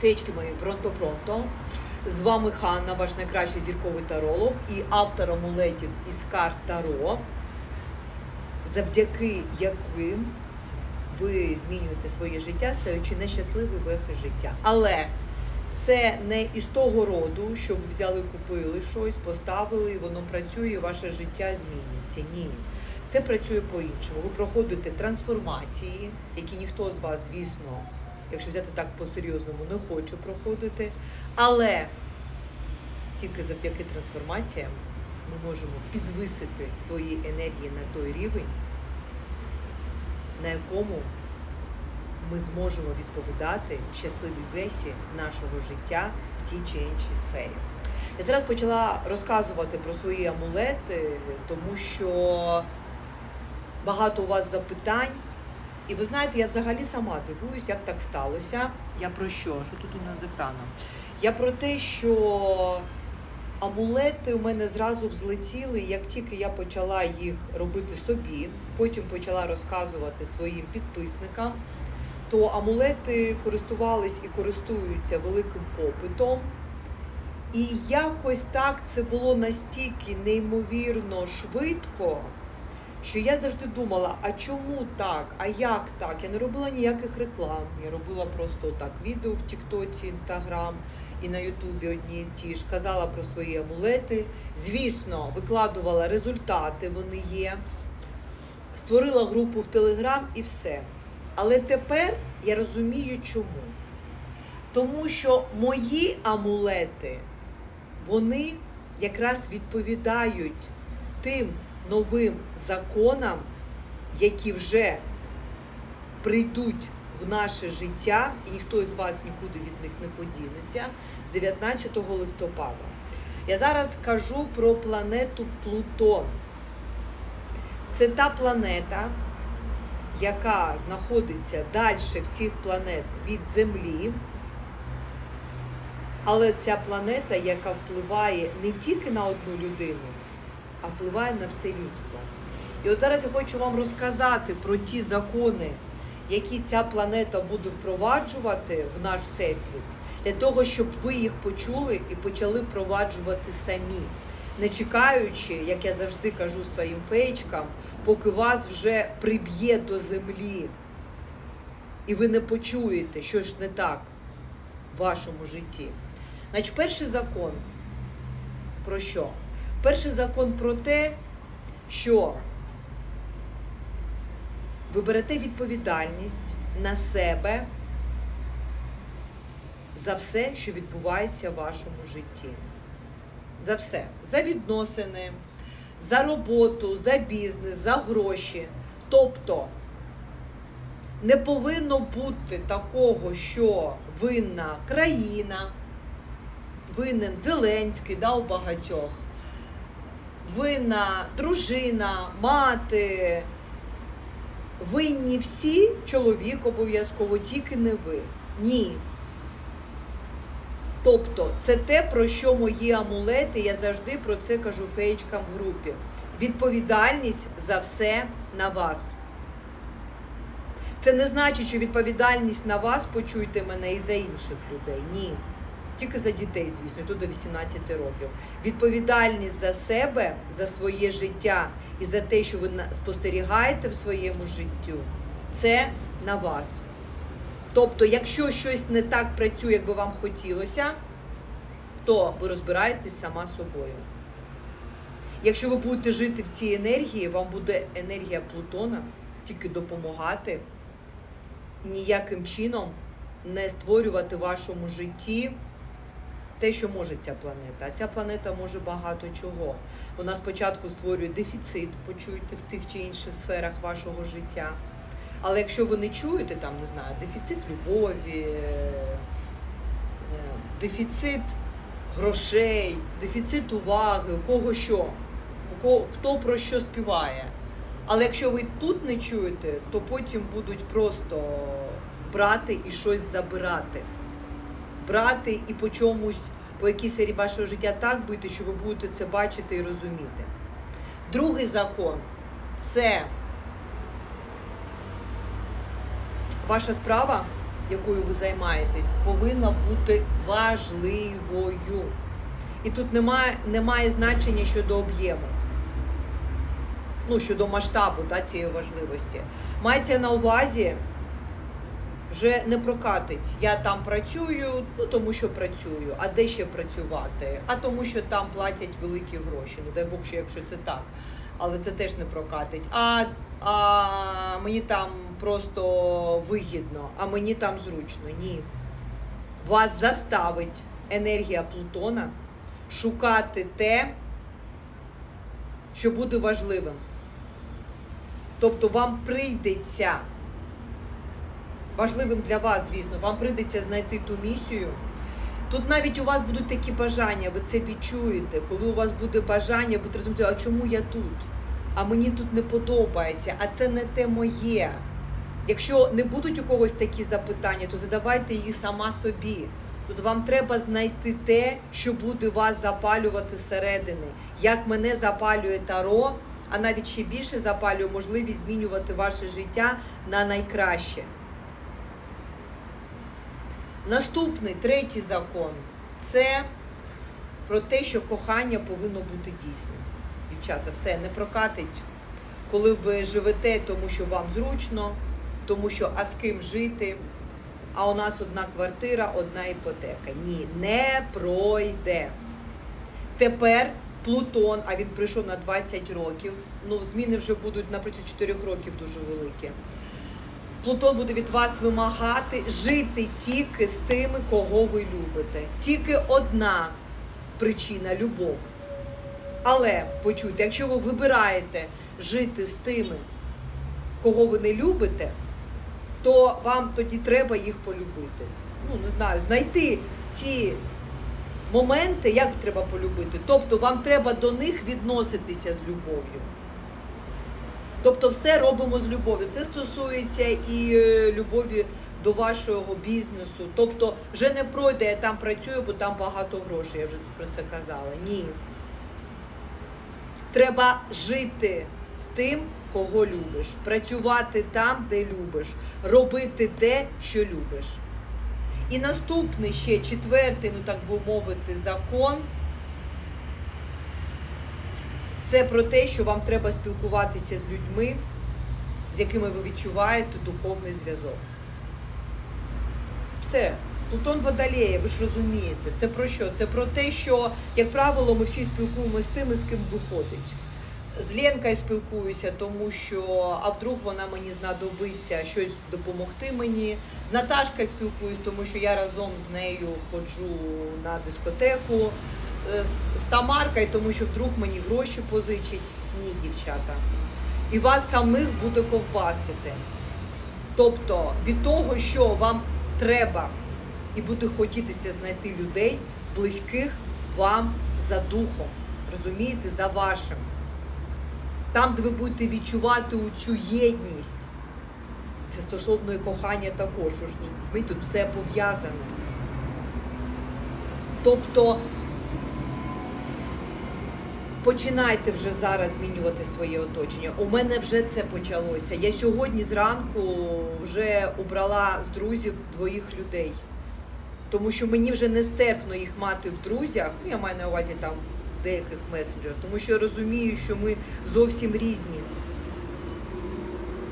Феєчки мої, пронто-пронто. З вами Ханна, ваш найкращий зірковий таролог і автор амулетів із карт Таро, завдяки яким ви змінюєте своє життя, стаючи нещасливий вехи життя. Але це не із того роду, що ви взяли, купили щось, поставили, і воно працює, і ваше життя змінюється. Ні. Це працює по-іншому. Ви проходите трансформації, які ніхто з вас, звісно, якщо взяти так по-серйозному, не хоче проходити. Але тільки завдяки трансформаціям ми можемо підвисити свої енергії на той рівень, на якому ми зможемо відповідати щасливій весі нашого життя в тій чи іншій сфері. Я зараз почала розказувати про свої амулети, тому що багато у вас запитань. І ви знаєте, я взагалі сама дивуюсь, як так сталося. Я про що? Що тут у нас з екраном? Я про те, що амулети у мене зразу взлетіли, як тільки я почала їх робити собі, потім почала розказувати своїм підписникам, то амулети користувались і користуються великим попитом. І якось так це було настільки неймовірно швидко, що я завжди думала, а чому так? А як так? Я не робила ніяких реклам. Я робила просто так відео в Тіктоці, Інстаграм і на Ютубі одні і ті ж. Казала про свої амулети. Звісно, викладувала результати, вони є. Створила групу в Телеграм і все. Але тепер я розумію, чому. Тому що мої амулети, вони якраз відповідають тим новим законам, які вже прийдуть в наше життя, і ніхто із вас нікуди від них не подінеться, 19 листопада. Я зараз кажу про планету Плутон. Це та планета, яка знаходиться далі всіх планет від Землі. Але ця планета, яка впливає не тільки на одну людину, а впливає на все людство. І от зараз я хочу вам розказати про ті закони, які ця планета буде впроваджувати в наш всесвіт, для того, щоб ви їх почули і почали впроваджувати самі, не чекаючи, як я завжди кажу своїм феєчкам, поки вас вже приб'є до землі, і ви не почуєте, що ж не так в вашому житті. Значить, перший закон про що? Перший закон про те, що ви берете відповідальність на себе за все, що відбувається в вашому житті. За все. За відносини, за роботу, за бізнес, за гроші. Тобто не повинно бути такого, що винна країна, винен Зеленський, да, у багатьох, винна дружина, мати. Винні всі, чоловік обов'язково, тільки не ви. Ні. Тобто, це те, про що мої амулети, я завжди про це кажу феєчкам в групі. Відповідальність за все на вас. Це не значить, що відповідальність на вас почуйте мене і за інших людей. Ні. Тільки за дітей, звісно, то до 18 років. Відповідальність за себе, за своє життя і за те, що ви спостерігаєте в своєму життю, це на вас. Тобто, якщо щось не так працює, як би вам хотілося, то ви розбираєтесь сама собою. Якщо ви будете жити в цій енергії, вам буде енергія Плутона тільки допомагати ніяким чином не створювати в вашому житті те, що може ця планета. А ця планета може багато чого. Вона спочатку створює дефіцит, почуєте, в тих чи інших сферах вашого життя. Але якщо ви не чуєте, там, не знаю, дефіцит любові, е, е, дефіцит грошей, дефіцит уваги, у кого що, у кого, хто про що співає. Але якщо ви тут не чуєте, то потім будуть просто брати і щось забирати. Брати і по чомусь, по якій сфері вашого життя так бити, що ви будете це бачити і розуміти. Другий закон це ваша справа якою ви займаєтесь, повинна бути важливою. І тут немає, немає значення щодо об'єму. Ну, щодо масштабу да, цієї важливості. Мається на увазі, вже не прокатить. Я там працюю, ну тому що працюю. А де ще працювати? А тому, що там платять великі гроші. Ну дай Бог, що якщо це так. Але це теж не прокатить. А, а мені там просто вигідно, а мені там зручно. Ні. Вас заставить енергія Плутона шукати те, що буде важливим. Тобто вам прийдеться важливим для вас, звісно, вам прийдеться знайти ту місію. Тут навіть у вас будуть такі бажання, ви це відчуєте. Коли у вас буде бажання, будете розуміти, а чому я тут? А мені тут не подобається, а це не те моє. Якщо не будуть у когось такі запитання, то задавайте їх сама собі. Тут вам треба знайти те, що буде вас запалювати зсередини. Як мене запалює таро, а навіть ще більше запалює можливість змінювати ваше життя на найкраще. Наступний третій закон це про те, що кохання повинно бути дійсним. Дівчата, все не прокатить, коли ви живете, тому що вам зручно, тому що а з ким жити. А у нас одна квартира, одна іпотека. Ні, не пройде. Тепер Плутон, а він прийшов на 20 років. Ну, зміни вже будуть на протязі 4 років дуже великі. Плутон буде від вас вимагати жити тільки з тими, кого ви любите. Тільки одна причина любов. Але почуйте, якщо ви вибираєте жити з тими, кого ви не любите, то вам тоді треба їх полюбити. Ну, не знаю, знайти ці моменти, як треба полюбити. Тобто вам треба до них відноситися з любов'ю. Тобто все робимо з любов'ю. Це стосується і е, любові до вашого бізнесу. Тобто вже не пройде, я там працюю, бо там багато грошей, я вже про це казала. Ні. Треба жити з тим, кого любиш, працювати там, де любиш, робити те, що любиш. І наступний ще четвертий, ну так би мовити, закон. Це про те, що вам треба спілкуватися з людьми, з якими ви відчуваєте духовний зв'язок. Все. Плутон Водолея, ви ж розумієте. Це про що? Це про те, що, як правило, ми всі спілкуємося з тими, з ким виходить. З Ленкою спілкуюся, тому що а вдруг вона мені знадобиться щось допомогти мені. З Наташкою спілкуюсь, тому що я разом з нею ходжу на дискотеку. Е, З Тамаркою, тому що вдруг мені гроші позичить. Ні, дівчата. І вас самих буде ковбасити. Тобто від того, що вам треба і буде хотітися знайти людей, близьких вам за духом, розумієте, за вашим. Там, де ви будете відчувати цю єдність. Це стосовно і кохання також. Ви тут все пов'язане. Тобто починайте вже зараз змінювати своє оточення. У мене вже це почалося. Я сьогодні зранку вже убрала з друзів двоїх людей. Тому що мені вже нестерпно їх мати в друзях. Ну, я маю на увазі там деяких месенджерах, тому що я розумію, що ми зовсім різні.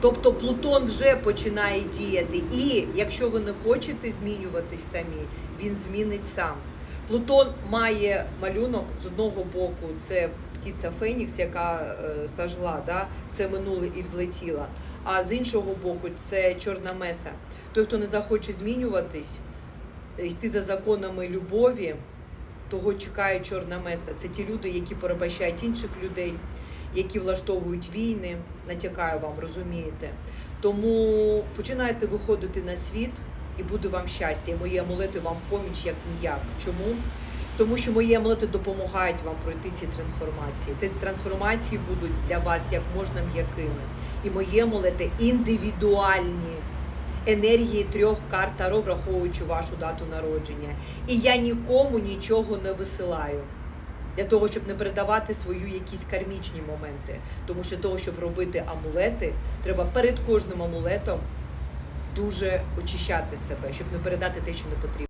Тобто Плутон вже починає діяти. І якщо ви не хочете змінюватись самі, він змінить сам. Плутон має малюнок з одного боку, це птиця Фенікс, яка е, сожгла да, все минуле і взлетіла. А з іншого боку, це чорна меса. Той, хто не захоче змінюватись, е, йти за законами любові, того чекає чорна меса. Це ті люди, які порабощають інших людей, які влаштовують війни. Натякаю вам, розумієте. Тому починайте виходити на світ і буде вам щастя. І мої амулети вам в поміч як ніяк. Чому? Тому що мої амулети допомагають вам пройти ці трансформації. Ті трансформації будуть для вас як можна м'якими. І мої амулети індивідуальні. Енергії трьох карт Таро, враховуючи вашу дату народження. І я нікому нічого не висилаю. Для того, щоб не передавати свої якісь кармічні моменти. Тому що для того, щоб робити амулети, треба перед кожним амулетом дуже очищати себе, щоб не передати те, що не потрібно.